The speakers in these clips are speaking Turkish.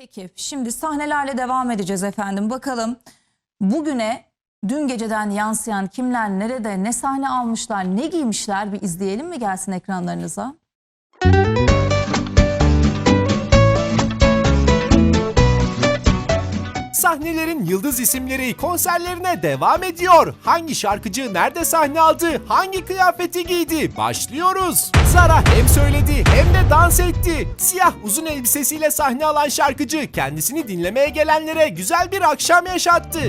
Peki şimdi sahnelerle devam edeceğiz efendim. Bakalım bugüne dün geceden yansıyan kimler nerede ne sahne almışlar ne giymişler bir izleyelim mi gelsin ekranlarınıza? Sahnelerin yıldız isimleri konserlerine devam ediyor. Hangi şarkıcı nerede sahne aldı, hangi kıyafeti giydi? Başlıyoruz. Zara hem söyledi hem de dans etti. Siyah uzun elbisesiyle sahne alan şarkıcı kendisini dinlemeye gelenlere güzel bir akşam yaşattı.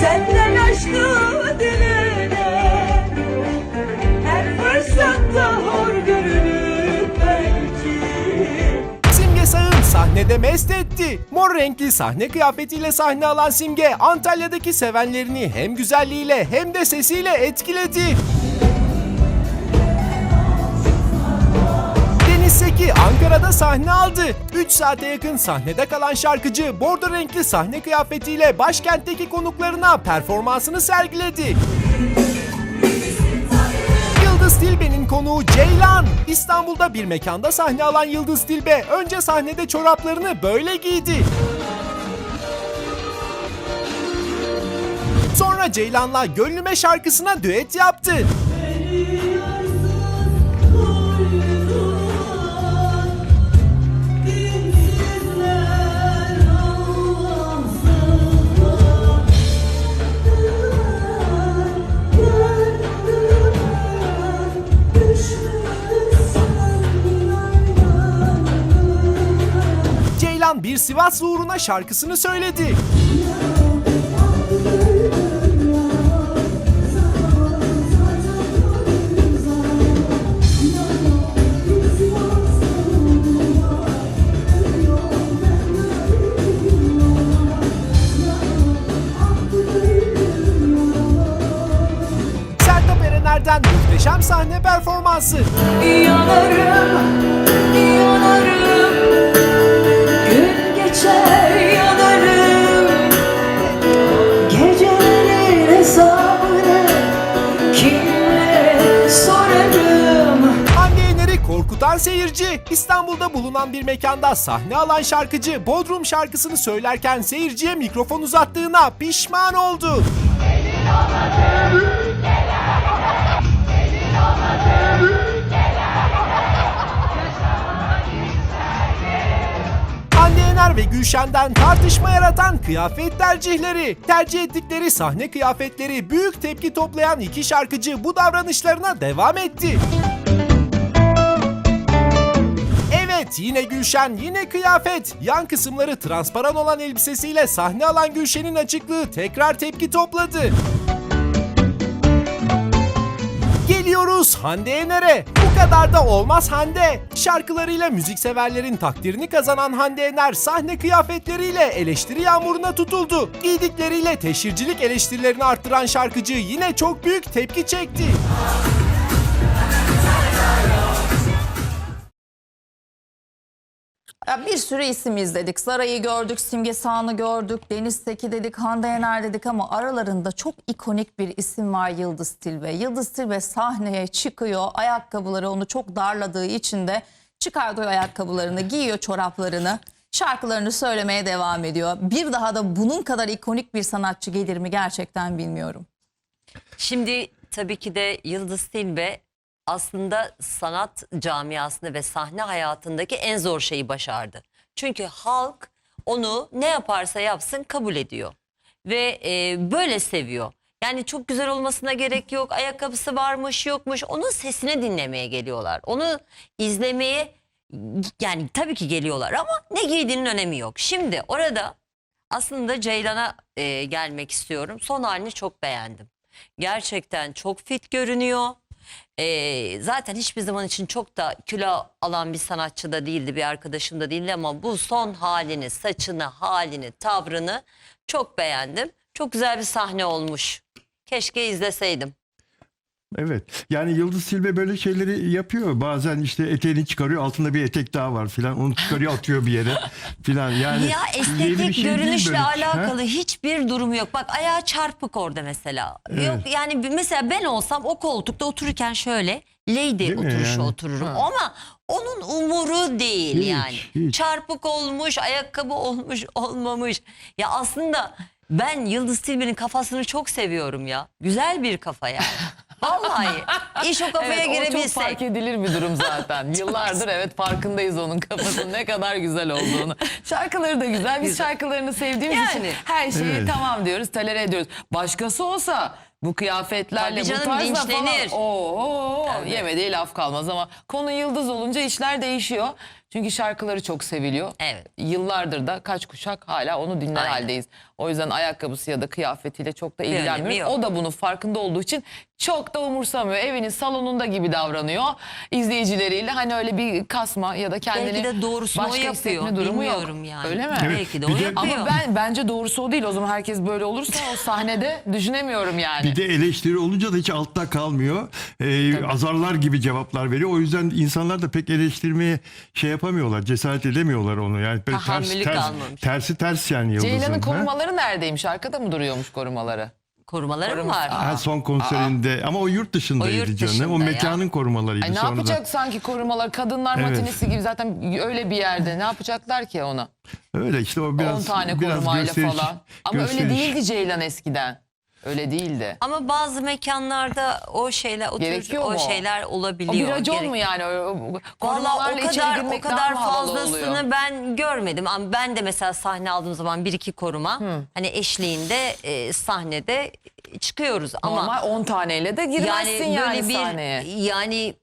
Senden aşkı dilene sahnede mest etti. Mor renkli sahne kıyafetiyle sahne alan Simge, Antalya'daki sevenlerini hem güzelliğiyle hem de sesiyle etkiledi. Seki Ankara'da sahne aldı. 3 saate yakın sahnede kalan şarkıcı bordo renkli sahne kıyafetiyle başkentteki konuklarına performansını sergiledi. Yıldız Tilbe'nin konuğu Ceylan. İstanbul'da bir mekanda sahne alan Yıldız Tilbe önce sahnede çoraplarını böyle giydi. Sonra Ceylan'la Gönlüme şarkısına düet yaptı. Ceylan bir Sivas uğruna şarkısını söyledi. Sertab Erener'den muhteşem sahne performansı. Yanarım seyirci, İstanbul'da bulunan bir mekanda sahne alan şarkıcı Bodrum şarkısını söylerken seyirciye mikrofon uzattığına pişman oldu. Yener ve Gülşen'den tartışma yaratan kıyafet tercihleri. Tercih ettikleri sahne kıyafetleri büyük tepki toplayan iki şarkıcı bu davranışlarına devam etti. Evet yine Gülşen yine kıyafet. Yan kısımları transparan olan elbisesiyle sahne alan Gülşen'in açıklığı tekrar tepki topladı. Geliyoruz Hande Yener'e. Bu kadar da olmaz Hande. Şarkılarıyla müzikseverlerin takdirini kazanan Hande Yener sahne kıyafetleriyle eleştiri yağmuruna tutuldu. Giydikleriyle teşhircilik eleştirilerini arttıran şarkıcı yine çok büyük tepki çekti. Ya bir sürü isim izledik. Saray'ı gördük, Simge Sağan'ı gördük, Deniz Seki dedik, Hande Yener dedik ama aralarında çok ikonik bir isim var Yıldız Tilbe. Yıldız Tilbe sahneye çıkıyor, ayakkabıları onu çok darladığı için de çıkardığı ayakkabılarını, giyiyor çoraplarını, şarkılarını söylemeye devam ediyor. Bir daha da bunun kadar ikonik bir sanatçı gelir mi gerçekten bilmiyorum. Şimdi tabii ki de Yıldız Tilbe aslında sanat camiasında ve sahne hayatındaki en zor şeyi başardı. Çünkü halk onu ne yaparsa yapsın kabul ediyor ve e, böyle seviyor. Yani çok güzel olmasına gerek yok. Ayakkabısı varmış yokmuş. Onun sesini dinlemeye geliyorlar. Onu izlemeye yani tabii ki geliyorlar ama ne giydiğinin önemi yok. Şimdi orada aslında Ceylan'a e, gelmek istiyorum. Son halini çok beğendim. Gerçekten çok fit görünüyor. Ee, zaten hiçbir zaman için çok da kilo alan bir sanatçı da değildi, bir arkadaşım da değildi ama bu son halini, saçını, halini, tavrını çok beğendim. Çok güzel bir sahne olmuş. Keşke izleseydim. Evet. Yani Yıldız Silbe böyle şeyleri yapıyor. Bazen işte eteğini çıkarıyor. Altında bir etek daha var filan. Onu çıkarıyor atıyor bir yere filan. Yani Ya estetik şey değil görünüşle böyle. Ha? alakalı hiçbir durumu yok. Bak ayağı çarpık orada mesela. Yok yani mesela ben olsam o koltukta otururken şöyle lady mi oturuşu yani? otururum. Ama onun umuru değil Hiç, yani. hiç. Çarpık olmuş, ayakkabı olmuş, olmamış. Ya aslında ben Yıldız Tilbe'nin kafasını çok seviyorum ya. Güzel bir kafa yani. Vallahi. İş o kafaya Evet, o çok girebilsek. fark edilir bir durum zaten. Yıllardır evet farkındayız onun kafasının ne kadar güzel olduğunu. Şarkıları da güzel. Biz şarkılarını sevdiğimiz için Yani. her şeyi Evet. tamam diyoruz, tolere ediyoruz. Başkası olsa bu kıyafetlerle Tabii canım, bu tarzla linçlenir. falan oo, yemediği laf kalmaz ama konu yıldız olunca işler değişiyor. Çünkü şarkıları çok seviliyor. Evet. Yıllardır da kaç kuşak hala onu dinler Aynen. haldeyiz. O yüzden ayakkabısı ya da kıyafetiyle çok da yok. O da bunun farkında olduğu için çok da umursamıyor. Evinin salonunda gibi davranıyor izleyicileriyle. Hani öyle bir kasma ya da kendini Belki de doğrusunu o başka yapıyor. hissetme durumu yok. Bilmiyorum yani. Öyle mi? Evet. Belki de o Bir de- yapıyor. Ama ben bence doğrusu o değil. O zaman herkes böyle olursa o sahnede düşünemiyorum yani. Bir de eleştiri olunca da hiç altta kalmıyor. Ee, azarlar gibi cevaplar veriyor. O yüzden insanlar da pek eleştirmeye şey yapamıyorlar. Cesaret edemiyorlar onu. Yani böyle ters, Tahammülü ters, kalmamış. tersi ters yani Yıldız'ın. Ceylan'ın ha? korumaları neredeymiş? Arkada mı duruyormuş korumaları? Korumaları mı Koruma- var? Ha, son konserinde ama o yurt dışındaydı O yurt canım. dışında o ya. mekanın korumalarıydı Ay ne sonradan. yapacak sanki korumalar? Kadınlar Evet. matinesi gibi zaten öyle bir yerde. Ne yapacaklar ki ona? Öyle işte o 10 biraz tane biraz korumayla gösteriş- falan. Ama öyle gösteriş. değildi Ceylan eskiden. Öyle değildi. Ama bazı mekanlarda o şeyler o tür Gerekiyor o mu şeyler O olabiliyor. bir racon Gerek- mu yani? O- o- Valla Korumalarla o içeri kadar o girmek kadar daha havalı oluyor? fazlasını ben görmedim ama ben de mesela sahne aldığım zaman bir iki koruma hani eşliğinde e, sahnede çıkıyoruz ama Normal 10 taneyle de girmezsin yani, böyle bir sahneye. yani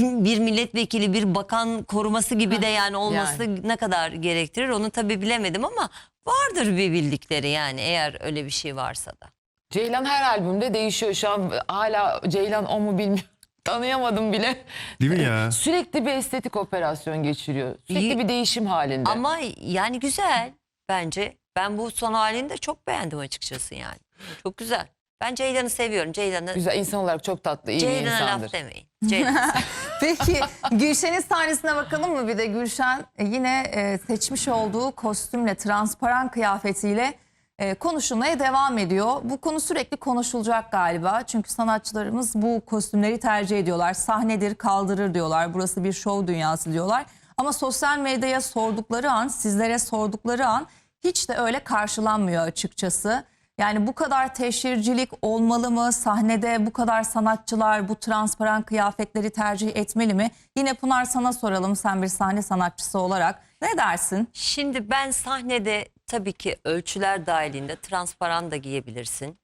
bir milletvekili bir bakan koruması gibi de yani olması ne kadar gerektirir onu tabii bilemedim ama vardır bir bildikleri yani eğer öyle bir şey varsa da. Ceylan her albümde değişiyor. Şu an hala Ceylan o mu bilmiyorum. Tanıyamadım bile. Değil mi ya? Sürekli bir estetik operasyon geçiriyor. Sürekli İyi. bir değişim halinde. Ama yani güzel bence. Ben bu son halini de çok beğendim açıkçası yani. Çok güzel. Ben Ceylan'ı seviyorum. Ceylan'ı Güzel insan olarak çok tatlı, iyi bir Ceylan'a insandır. laf demeyin. Ceylan. Peki Gülşen'in sahnesine bakalım mı bir de Gülşen e, yine e, seçmiş olduğu kostümle transparan kıyafetiyle e, konuşulmaya devam ediyor. Bu konu sürekli konuşulacak galiba çünkü sanatçılarımız bu kostümleri tercih ediyorlar. Sahnedir kaldırır diyorlar burası bir şov dünyası diyorlar. Ama sosyal medyaya sordukları an sizlere sordukları an hiç de öyle karşılanmıyor açıkçası. Yani bu kadar teşhircilik olmalı mı? Sahnede bu kadar sanatçılar bu transparan kıyafetleri tercih etmeli mi? Yine Pınar sana soralım sen bir sahne sanatçısı olarak. Ne dersin? Şimdi ben sahnede tabii ki ölçüler dahilinde transparan da giyebilirsin.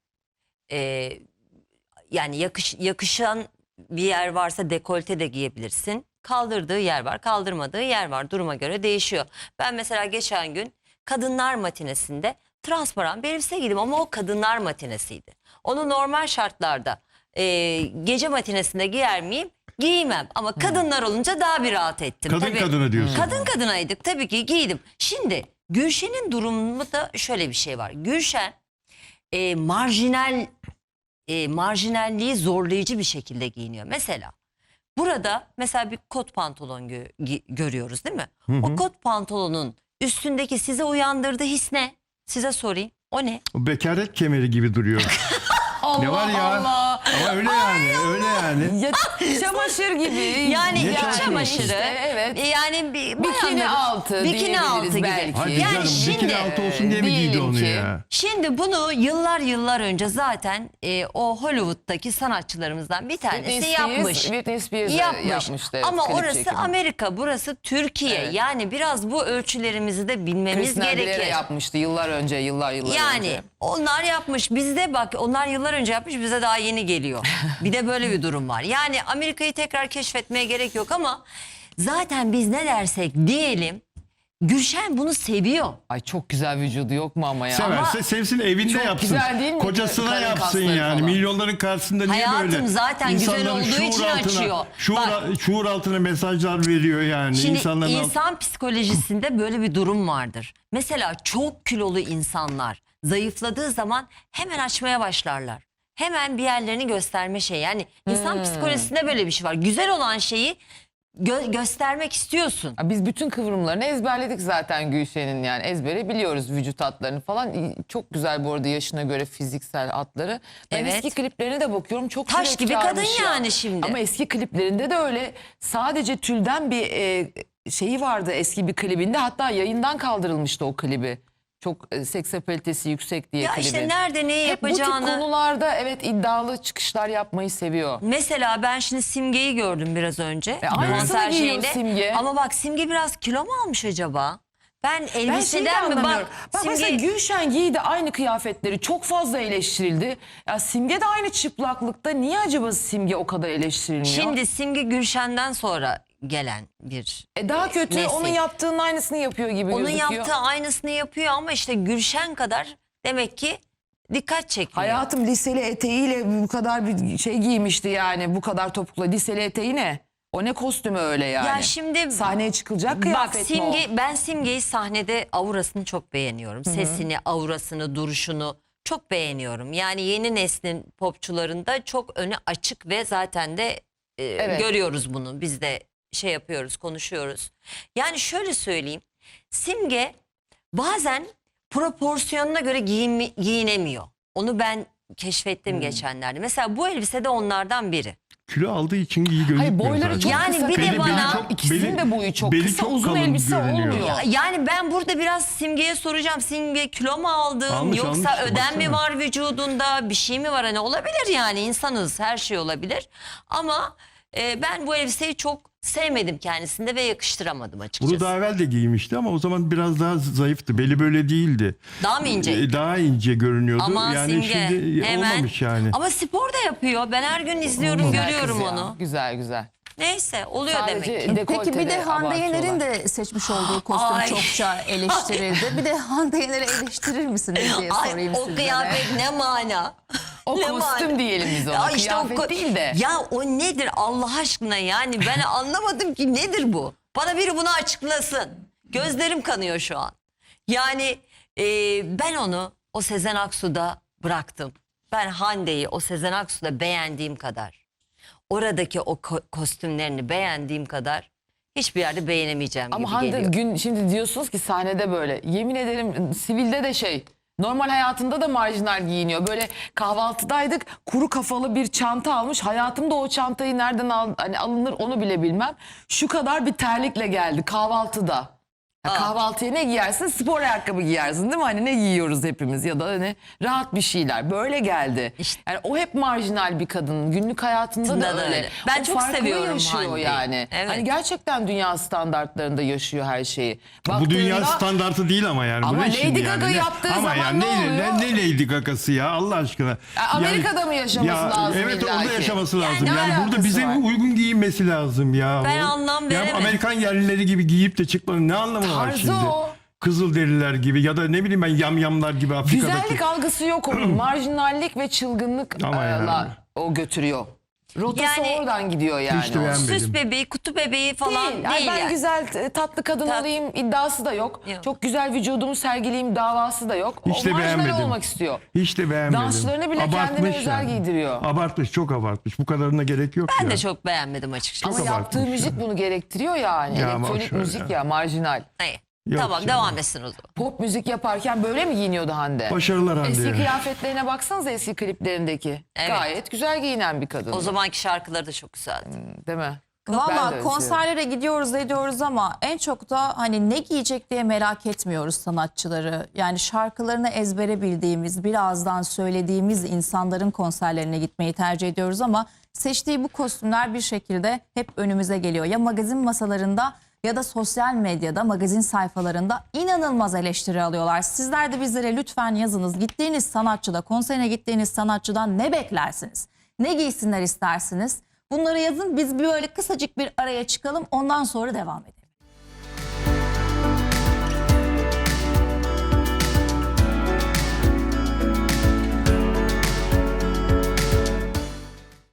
Ee, yani yakış, yakışan bir yer varsa dekolte de giyebilirsin. Kaldırdığı yer var, kaldırmadığı yer var. Duruma göre değişiyor. Ben mesela geçen gün kadınlar matinesinde transparan bir elbise giydim ama o kadınlar matinesiydi. Onu normal şartlarda e, gece matinesinde giyer miyim? Giymem ama kadınlar olunca daha bir rahat ettim. Kadın Tabii- kadına diyorsun. Kadın kadınaydık tabii ki giydim. Şimdi Gülşen'in durumu da şöyle bir şey var. Gülşen e, marjinal e, marjinalliği zorlayıcı bir şekilde giyiniyor. Mesela burada mesela bir kot pantolon gö- görüyoruz değil mi? O kot pantolonun üstündeki size uyandırdığı his ne? Size sorayım. O ne? O bekaret kemeri gibi duruyor. ne var ya? Allah. Ama öyle yani, öyle yani. Ya, çamaşır gibi. Yani Ne iç çamaşırı? çamaşırı. İşte, evet. e, Yani bir Bikini bayanların- altı Bikini diyebiliriz altı gibi. belki. Hadi Yani canım şimdi- bikini altı olsun diye mi giydi diyelim onu ki- ya? Şimdi bunu yıllar yıllar önce zaten e, o Hollywood'daki sanatçılarımızdan bir tanesi Britney yapmış. Britney Spears de yapmış. yapmıştı, evet, Ama klip orası çekimi. Amerika, burası Türkiye. Evet. Yani biraz bu ölçülerimizi de bilmemiz Christina Aguilera gerekir. yapmıştı yıllar önce, yıllar yıllar Yani önce. onlar yapmış bizde bak onlar yıllar önce yapmış bize daha yeni geliyor. bir de böyle bir durum var. Yani Amerika'yı tekrar keşfetmeye gerek yok ama zaten biz ne dersek diyelim Gülşen bunu seviyor. Ay çok güzel vücudu yok mu ama ya? Severse sevsin evinde Çok yapsın. güzel değil mi? Kocasına Karın yapsın kasları yani. falan. Milyonların karşısında niye Hayatım böyle? zaten güzel İnsanların olduğu şuur için altına, açıyor. Şuur, Bak. şuur altına mesajlar veriyor yani. Şimdi İnsanların alt- insan psikolojisinde böyle bir durum vardır. Mesela çok kilolu insanlar zayıfladığı zaman hemen açmaya başlarlar. hemen bir yerlerini gösterme şey. Yani insan Hmm. psikolojisinde böyle bir şey var. Güzel olan şeyi gö- göstermek istiyorsun. Biz bütün kıvrımlarını ezberledik zaten Gülşen'in yani ezbere biliyoruz vücut hatlarını falan. Çok güzel bu arada yaşına göre fiziksel hatları. Ben Evet. eski kliplerine de bakıyorum çok Taş gibi kadın ya. yani şimdi. Ama eski kliplerinde de öyle sadece tülden bir e, şeyi vardı eski bir klibinde hatta yayından kaldırılmıştı o klibi. Çok e, seks apelitesi yüksek diye Ya klibi. işte nerede neyi Hep bu tip yapacağını. konularda evet iddialı çıkışlar yapmayı seviyor. Mesela ben şimdi Simge'yi gördüm biraz önce. E, aynısını giyiyor Simge. Ama bak Simge biraz kilo mu almış acaba? Ben Ben elbiseden mi anlamıyorum. bak, Bak mesela Simge Gülşen giydi aynı kıyafetleri çok fazla eleştirildi. Ya Simge de aynı çıplaklıkta niye acaba Simge o kadar eleştirilmiyor? şimdi Simge Gülşen'den sonra gelen bir e daha kötü Neyse. onun yaptığının aynısını yapıyor gibi onun gözüküyor. yaptığı aynısını yapıyor ama işte Gülşen kadar demek ki dikkat çekmiyor. Hayatım liseli eteğiyle bu kadar bir şey giymişti yani bu kadar topukla liseli eteği ne? O ne kostümü öyle yani? Ya şimdi Sahneye çıkılacak Bak kıyafet mi o? Simge, ben Simge'yi sahnede aurasını çok beğeniyorum. Sesini, aurasını, duruşunu çok beğeniyorum. Yani yeni neslin popçularında çok önü açık ve zaten de e, Evet. görüyoruz bunu. Biz de şey yapıyoruz, konuşuyoruz. Yani şöyle söyleyeyim. Simge bazen proporsiyonuna göre giyinmi- giyinemiyor. Onu ben keşfettim geçenlerde. Mesela bu elbise de onlardan biri. Kilo aldığı için iyi gözükmüyor Hayır boyları zaten. çok Yani kısa. bir de Beli- beli bana- çok- ikisinin beli- de boyu çok beli kısa çok uzun kalın elbise görünüyor. olmuyor. Ya- Yani ben burada biraz Simge'ye soracağım. Simge kilo mu aldın Almış, yoksa almış, ödem mi baksana. var vücudunda bir şey mi var? Hani olabilir yani insanız her şey olabilir. Ama e, ben bu elbiseyi çok sevmedim kendisinde ve yakıştıramadım açıkçası. Bunu daha evvel de giymişti ama o zaman biraz daha zayıftı. Beli böyle değildi. Daha mı ince? Ee, Daha ince görünüyordu. Ama yani Simge şimdi hemen. olmamış yani. Ama spor da yapıyor. Ben her gün izliyorum, Güzel görüyorum kız ya, onu. Güzel güzel. Neyse oluyor Sadece demek ki. Peki bir de Hande abartıyorlar. Yener'in de seçmiş olduğu kostüm Ay. çokça eleştirildi. Bir de Hande Yener'i eleştirir misiniz diye Ay sorayım o sizlere. kıyafet ne mana? O Ne kostüm mana? diyelim biz ona. Ya işte o Kıyafet ko- değil de. Ya o nedir Allah aşkına yani ben anlamadım ki nedir bu? Bana biri bunu açıklasın. Gözlerim kanıyor şu an. Yani e, ben onu o Sezen Aksu'da bıraktım. Ben Hande'yi o Sezen Aksu'da beğendiğim kadar, oradaki o ko- kostümlerini beğendiğim kadar hiçbir yerde beğenemeyeceğim Ama gibi Hande geliyor. gün şimdi diyorsunuz ki sahnede böyle. Yemin ederim sivilde de şey. Normal hayatında da marjinal giyiniyor. Böyle kahvaltıdaydık kuru kafalı bir çanta almış. Hayatımda o çantayı nereden al, hani alınır onu bile bilmem. Şu kadar bir terlikle geldi kahvaltıda. Ya kahvaltıya ne giyersin? Spor ayakkabı giyersin değil mi? Hani ne giyiyoruz hepimiz ya da hani rahat bir şeyler. Böyle geldi. İşte- Yani o hep marjinal bir kadın. Günlük hayatında da Da öyle. öyle. Ben O çok seviyorum yaşıyor yani. Evet. Hani gerçekten dünya standartlarında yaşıyor her şeyi. Bu dünya Baktığında- standartı değil ama yani. Ama Bu ne Lady şimdi Gaga yani? Yaptığı ama zaman ya ne ne, oluyor? Ne, ne Lady Gaga'sı ya Allah aşkına. Ya Amerika'da mı yaşaması lazım Evet illa orada yaşaması Yani lazım. ne Yani, burada bize var? uygun giyinmesi lazım ya. Ben anlam Ya veremedim. Amerikan yerlileri gibi giyip de çıkmanın ne anlamı var Tarzı şimdi? o. Kızılderililer gibi ya da ne bileyim ben yamyamlar gibi Afrika'daki. Güzellik algısı yok onun. Marjinallik ve çılgınlık Ama e, yani. la- o götürüyor. Rotası Yani- oradan gidiyor yani. Hiç. Süs bebeği, kutu bebeği falan Değil. değil, Ay ben yani. güzel e, tatlı kadın Tat- olayım iddiası da yok. Yok. Çok güzel vücudumu sergileyim davası da yok. Hiç o de marjinal beğenmedim. olmak istiyor. Hiç de beğenmedim. Dansçılarını bile kendine özel giydiriyor. Abartmış çok abartmış. Bu kadarına gerek yok Ben ya. de çok beğenmedim açıkçası. Ama yaptığı abartmış müzik bunu gerektiriyor yani. Ya Elektronik boş ver müzik ya. ya marjinal. Hayır. Yok tamam canım. devam etsin o zaman. Pop müzik yaparken böyle mi giyiniyordu Hande? Başarılar Hande'ye. Eski kıyafetlerine baksanıza eski kliplerindeki. Evet. Gayet güzel giyinen bir kadın. O zamanki şarkıları da çok güzeldi. Değil mi? Valla öyle konserlere gidiyoruz ediyoruz ama en çok da hani ne giyecek diye merak etmiyoruz sanatçıları. Yani şarkılarını ezbere bildiğimiz, birazdan söylediğimiz insanların konserlerine gitmeyi tercih ediyoruz ama seçtiği bu kostümler bir şekilde hep önümüze geliyor. Ya magazin masalarında ya da sosyal medyada magazin sayfalarında inanılmaz eleştiri alıyorlar. Sizler de bizlere lütfen yazınız. Gittiğiniz sanatçıda, konserine gittiğiniz sanatçıdan ne beklersiniz? Ne giysinler istersiniz? Bunları yazın biz böyle kısacık bir araya çıkalım ondan sonra devam edelim.